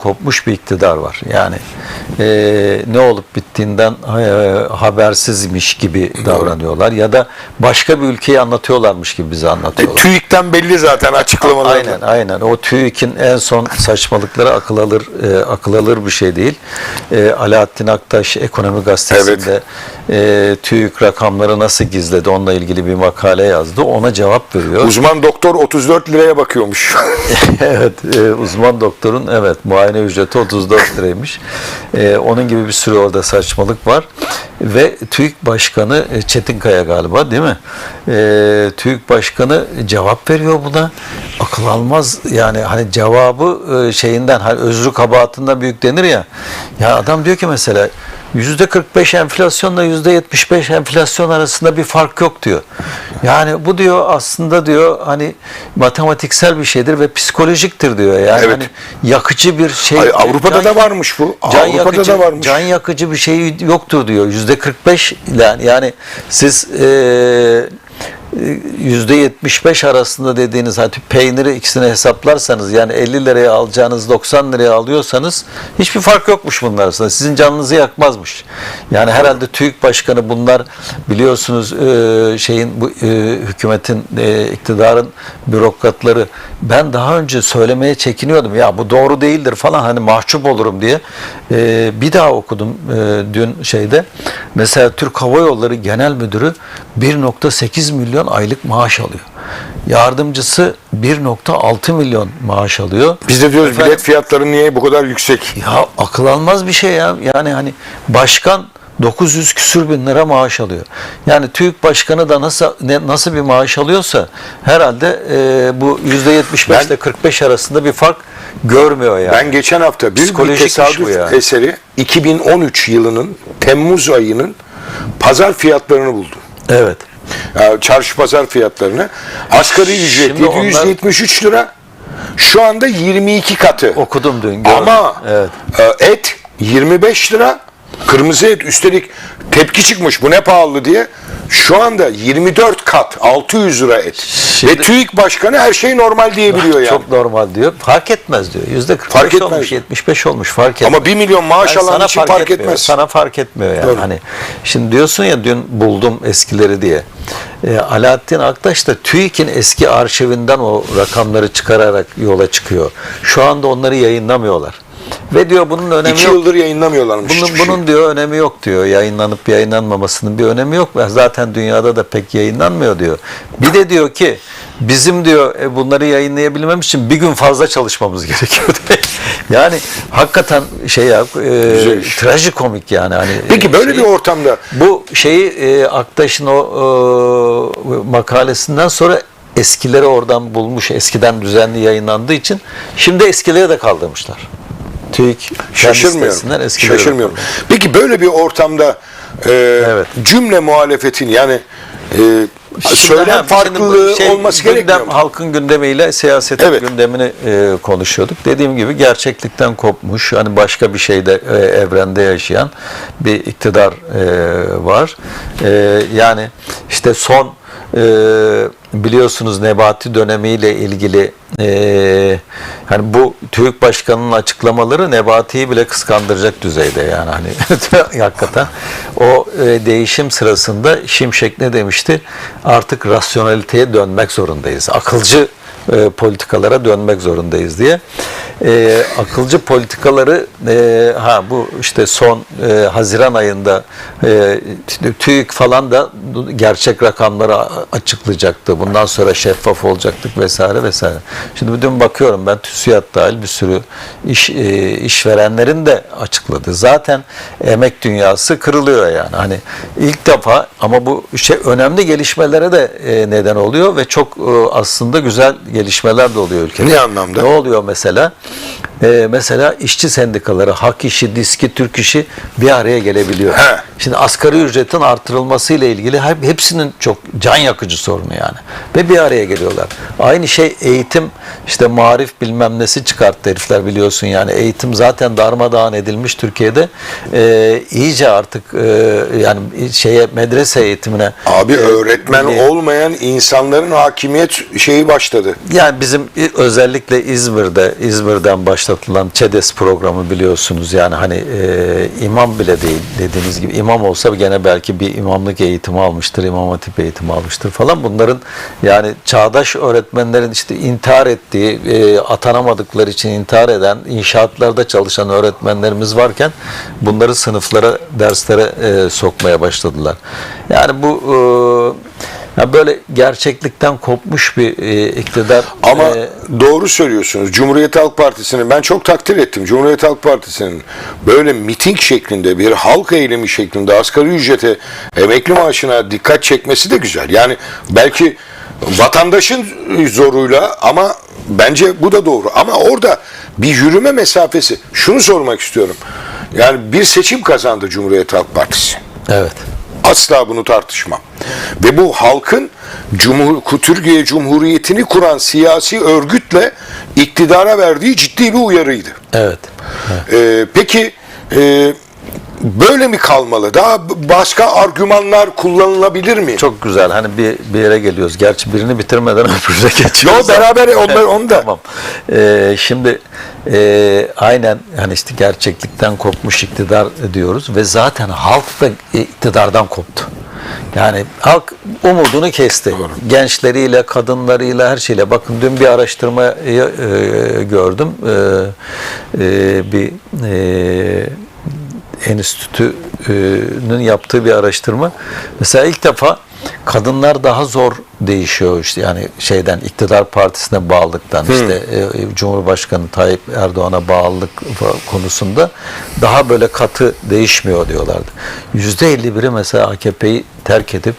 kopmuş bir iktidar var. Yani e, ne olup bittiğinden e, habersizmiş gibi davranıyorlar ya da başka bir ülkeyi anlatıyorlarmış gibi bize anlatıyorlar. TÜİK'ten belli zaten açıklamalar. Aynen aynen. O TÜİK'in en son saçmalıkları akıl alır e, akıl alır bir şey değil. E, Alaaddin Aktaş Ekonomi Gazetesi'nde e, TÜİK rakamları nasıl gizledi onunla ilgili bir makale yazdı. Ona cevap veriyor. Uzman doktor 34 liraya bakıyormuş. evet, e, uzman doktorun evet muayene ücreti 34 liraymış. E, onun gibi bir sürü orada saçmalık var. Ve TÜİK Başkanı e, Çetinkaya galiba değil mi? E, TÜİK Başkanı cevap veriyor buna. Akıl almaz yani hani cevabı e, şeyinden hani özrü kabahatından büyük denir ya. Ya adam diyor ki mesela %45 enflasyonla %75 enflasyon arasında bir fark yok diyor. Yani bu diyor aslında diyor hani matematiksel bir şeydir ve psikolojiktir diyor. Yani Evet. hani yakıcı bir şey. Ay, Avrupa'da can- da varmış bu. Can Avrupa'da yakıcı, da varmış. can yakıcı bir şey yoktur diyor. Yüzde 45 ile yani siz eee 75 arasında dediğiniz hani peyniri ikisini hesaplarsanız yani 50 liraya alacağınız 90 liraya alıyorsanız hiçbir fark yokmuş bunlar arasında. Sizin canınızı yakmazmış. Yani herhalde TÜİK Başkanı bunlar biliyorsunuz eee, şeyin bu eee, hükümetin eee, iktidarın bürokratları ben daha önce söylemeye çekiniyordum ya bu doğru değildir falan hani mahcup olurum diye bir daha okudum dün şeyde mesela Türk Hava Yolları Genel Müdürü 1.8 milyon aylık maaş alıyor. Yardımcısı 1.6 milyon maaş alıyor. Biz de diyoruz Efendim? bilet fiyatları niye bu kadar yüksek? Ya akıl almaz bir şey ya. Yani hani başkan 900 küsür bin lira maaş alıyor. Yani TÜİK başkanı da nasıl ne, nasıl bir maaş alıyorsa herhalde e, bu %75 ile Ben- 45 arasında bir fark görmüyor yani. Ben geçen hafta bir Psikolojikmiş bu tesadüf ya. eseri 2013 yılının Temmuz ayının pazar fiyatlarını buldum. evet. Çarşı pazar fiyatlarını. Asgari ücret Şimdi onlar- 773 lira. Şu anda 22 katı. Okudum dün. gördüm. Ama evet. e, et 25 lira. Kırmızı et üstelik tepki çıkmış bu ne pahalı diye. Şu anda 24 kat 600 lira et. Şimdi- Ve TÜİK başkanı her şey normal diyebiliyor yani. Çok normal diyor. Fark etmez diyor. Yüzde 45 Fark etmez olmuş, diyor. 75 olmuş fark etmez. Ama 1 milyon maaş Yani alan sana için fark, etmiyor. etmez. Sana fark etmiyor yani. Doğru. Hani şimdi diyorsun ya dün buldum eskileri diye. E, Alaaddin Aktaş da TÜİK'in eski arşivinden o rakamları çıkararak yola çıkıyor. Şu anda onları yayınlamıyorlar. Ve diyor bunun önemi 2 yok. yıldır yayınlamıyorlarmış Bunun, şey. bunun diyor önemi yok diyor. Yayınlanıp yayınlanmamasının bir önemi yok. Zaten dünyada da pek yayınlanmıyor diyor. Bir de diyor ki bizim diyor e, bunları yayınlayabilmemiz için bir gün fazla çalışmamız gerekiyor. yani hakikaten şey ya e, trajikomik yani hani. Peki böyle şey- bir ortamda bu şeyi e, Aktaş'ın o e, makalesinden sonra eskileri oradan bulmuş. Eskiden düzenli yayınlandığı için şimdi eskileri de kaldırmışlar. TÜİK Şaşırmıyorum. Şaşırmıyorum. Peki böyle bir ortamda e, Evet. cümle muhalefetin yani e, Şimdi söylem farklılığı şey, olması gündem, gerekmiyor mu? Halkın gündemiyle siyasetin Evet. gündemini e, konuşuyorduk. Dediğim gibi gerçeklikten kopmuş, hani başka bir şeyde e, evrende yaşayan bir iktidar e, var. E, yani işte son e, biliyorsunuz Nebati dönemiyle ilgili e, hani bu TÜİK Başkanı'nın açıklamaları Nebati'yi bile kıskandıracak düzeyde yani hani hakikaten o e, değişim sırasında Şimşek ne demişti? Artık rasyonaliteye dönmek zorundayız. Akılcı e, politikalara dönmek zorundayız diye. E, akılcı politikaları e, ha bu işte son e, Haziran ayında e, TÜİK falan da gerçek rakamları açıklayacaktı. Bundan sonra şeffaf olacaktık vesaire vesaire. Şimdi dün bakıyorum ben TÜSİAD dahil bir sürü iş e, işverenlerin de açıkladı. Zaten emek dünyası kırılıyor yani. Hani ilk defa ama bu şey önemli gelişmelere de e, neden oluyor ve çok e, aslında güzel gelişmeler de oluyor ülkede. Ne anlamda? Ne oluyor mesela? Ee, mesela işçi sendikaları, Hak İşi, Diski, Türk İşi bir araya gelebiliyor. He. Şimdi asgari ücretin artırılması ile ilgili hep- hepsinin çok can yakıcı sorunu yani. Ve bir araya geliyorlar. Aynı şey eğitim işte marif bilmem nesi çıkarttı herifler biliyorsun yani. Eğitim zaten darmadağın edilmiş Türkiye'de. Ee, iyice artık e, yani şeye medrese eğitimine Abi e, öğretmen milli- olmayan insanların hakimiyet şeyi başladı. yani bizim özellikle İzmir'de İzmir'den başlatılan ÇEDES programı biliyorsunuz yani hani e, imam bile değil dediğiniz gibi imam olsa gene belki bir imamlık eğitimi almıştır, imam hatip eğitimi almıştır falan. Bunların yani çağdaş öğretmenlerin işte intihar ettiği, e, atanamadıkları için intihar eden, inşaatlarda çalışan öğretmenlerimiz varken bunları sınıflara, derslere e, sokmaya başladılar. Yani bu e, ya böyle gerçeklikten kopmuş bir e, iktidar Ama e, doğru söylüyorsunuz. Cumhuriyet Halk Partisi'nin ben çok takdir ettim. Cumhuriyet Halk Partisi'nin böyle miting şeklinde bir halk eylemi şeklinde asgari ücrete emekli maaşına dikkat çekmesi de güzel. Yani belki vatandaşın zoruyla ama bence bu da doğru. Ama orada bir yürüme mesafesi. Şunu sormak istiyorum. Yani bir seçim kazandı Cumhuriyet Halk Partisi. evet. Asla bunu tartışmam. Ve bu halkın Cumhur, Türkiye Cumhuriyeti'ni kuran siyasi örgütle iktidara verdiği ciddi bir uyarıydı. Evet. Ee, peki e, böyle mi kalmalı? Daha başka argümanlar kullanılabilir mi? Çok güzel. Hani bir, bir yere geliyoruz. Gerçi birini bitirmeden öbürüne Yo, geçiyoruz. beraber onlar onu da. tamam. Ee, şimdi e, aynen hani işte gerçeklikten kopmuş iktidar diyoruz ve zaten halk da iktidardan koptu. Yani halk umudunu kesti. Gençleriyle, kadınlarıyla, her şeyle. Bakın dün bir araştırmayı e, gördüm. E, e, bir e, Enstitü'nün yaptığı bir araştırma. Mesela ilk defa kadınlar daha zor değişiyor işte yani şeyden iktidar partisine bağlılıktan işte e, Cumhurbaşkanı Tayyip Erdoğan'a bağlılık konusunda daha böyle katı değişmiyor diyorlardı. %51'i mesela AKP'yi terk edip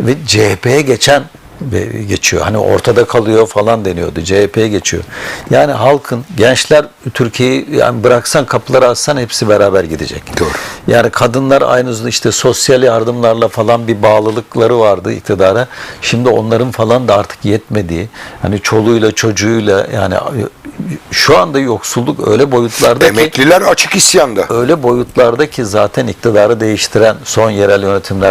ve CHP'ye geçen geçiyor. Hani ortada kalıyor falan deniyordu. CHP'ye geçiyor. Yani halkın, gençler Türkiye'yi yani bıraksan kapıları açsan hepsi beraber gidecek. Doğru. Yani kadınlar aynı işte sosyal yardımlarla falan bir bağlılıkları vardı iktidara. Şimdi onların falan da artık yetmediği, hani çoluğuyla çocuğuyla yani şu anda yoksulluk öyle boyutlarda ki Emekliler açık isyanda. öyle boyutlarda ki zaten iktidarı değiştiren son yerel yönetimler